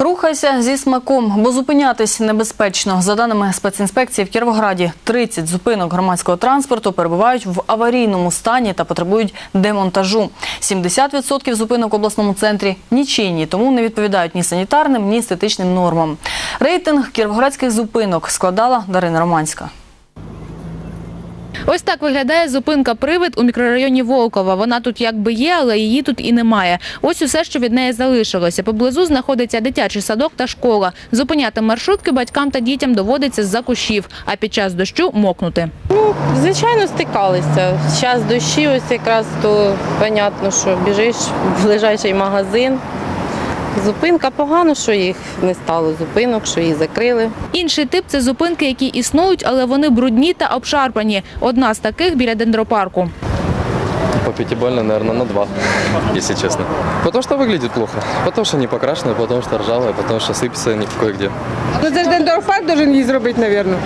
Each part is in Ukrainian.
Рухайся зі смаком, бо зупинятись небезпечно. За даними спецінспекції в Кіровограді, 30 зупинок громадського транспорту перебувають в аварійному стані та потребують демонтажу. 70% зупинок в обласному центрі нічийні, тому не відповідають ні санітарним, ні естетичним нормам. Рейтинг кіровоградських зупинок складала Дарина Романська. Ось так виглядає зупинка «Привид» у мікрорайоні Волкова. Вона тут якби є, але її тут і немає. Ось усе, що від неї залишилося. Поблизу знаходиться дитячий садок та школа. Зупиняти маршрутки батькам та дітям доводиться з-за кущів, а під час дощу мокнути. Ну, Звичайно, стикалися. Час дощі, ось якраз то понятно, що біжиш в ближайший магазин. Зупинка погано, що їх не стало зупинок, що їх закрили. Інший тип – це зупинки, які існують, але вони брудні та обшарпані. Одна з таких біля дендропарку. По пятибалльной, наверное, на два, если честно. Потому что выглядит плохо. Потому что не покрашенная, потому что ржавая, потому что сыпется не кое-где. Ну це ж дендрофак должен її зробити, мабуть.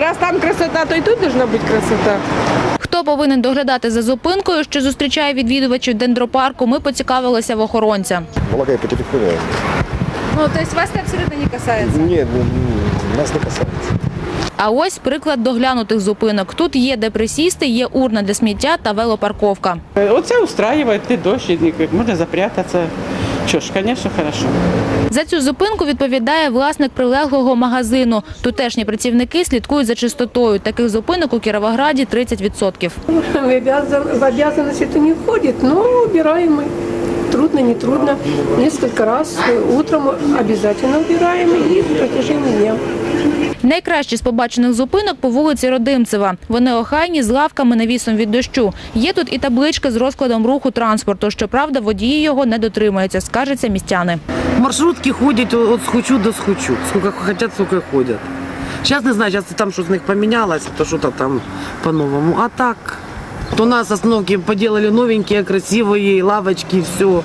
Раз там красота, то і тут должна бути красота. Хто повинен доглядати за зупинкою, що зустрічає відвідувачів дендропарку, ми поцікавилися в охоронця. Полагаю, по телефону. Ну, тобто вас це абсолютно не касається? Нет, ну, нас не касается. А ось приклад доглянутих зупинок. Тут є де присісти, є урна для сміття та велопарковка. Оце устраює, ти дощ, можна запрятатися. Що ж, звісно, хорошо. За цю зупинку відповідає власник прилеглого магазину. Тутешні працівники слідкують за чистотою. Таких зупинок у Кіровограді 30%. В обязан- в обязанность это не входит, но убираем мы. Трудно, не трудно. Несколько раз утром обязательно убираем и в протяжении дня. Найкращі з побачених зупинок по вулиці Родимцева. Вони охайні з лавками навісом від дощу. Є тут і таблички з розкладом руху транспорту. Щоправда, водії його не дотримуються, скаржаться містяни. Маршрутки ходять от схочу до схочу. Сколько хотят, сколько й ходять. Зараз не знаю, зараз там щось з них помінялось, то що там по-новому. А так, то нас остановки поделали новенькие, красивые, лавочки, все.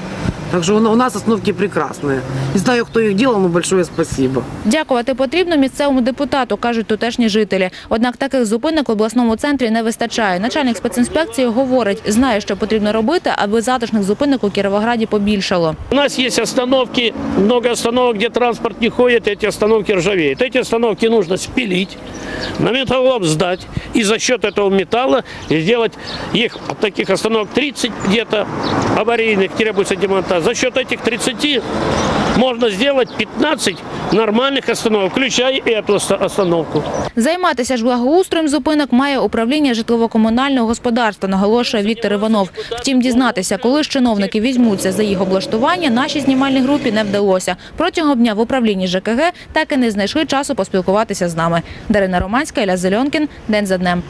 Так що у нас остановки прекрасные. Не знаю, хто їх делал, но большое спасибо. Дякувати потрібно місцевому депутату, кажуть тутешні жителі. Однак таких зупинок в обласному центрі не вистачає. Начальник спецінспекції говорить, знає, що потрібно робити, аби затишних зупинок у Кіровограді побільшало. У нас есть остановки, много остановок, где транспорт не ходит, эти остановки ржавеют. Эти остановки нужно спилить, на металлолом сдать и за счет этого металла сделать их от таких остановок 30 где-то аварийных требуется демонтаж. За счет этих 30 можно сделать 15 нормальных остановок, включая и эту оста- остановку. Займатися ж благоустроєм зупинок має управління житлово-комунального господарства, наголошує Віктор Іванов. Втім, дізнатися, коли ж чиновники візьмуться за їх облаштування, нашій знімальній групі не вдалося. Протягом дня в управлінні ЖКГ так і не знайшли часу поспілкуватися з нами. Дарина Романська, Іля Зельонкін. День за днем.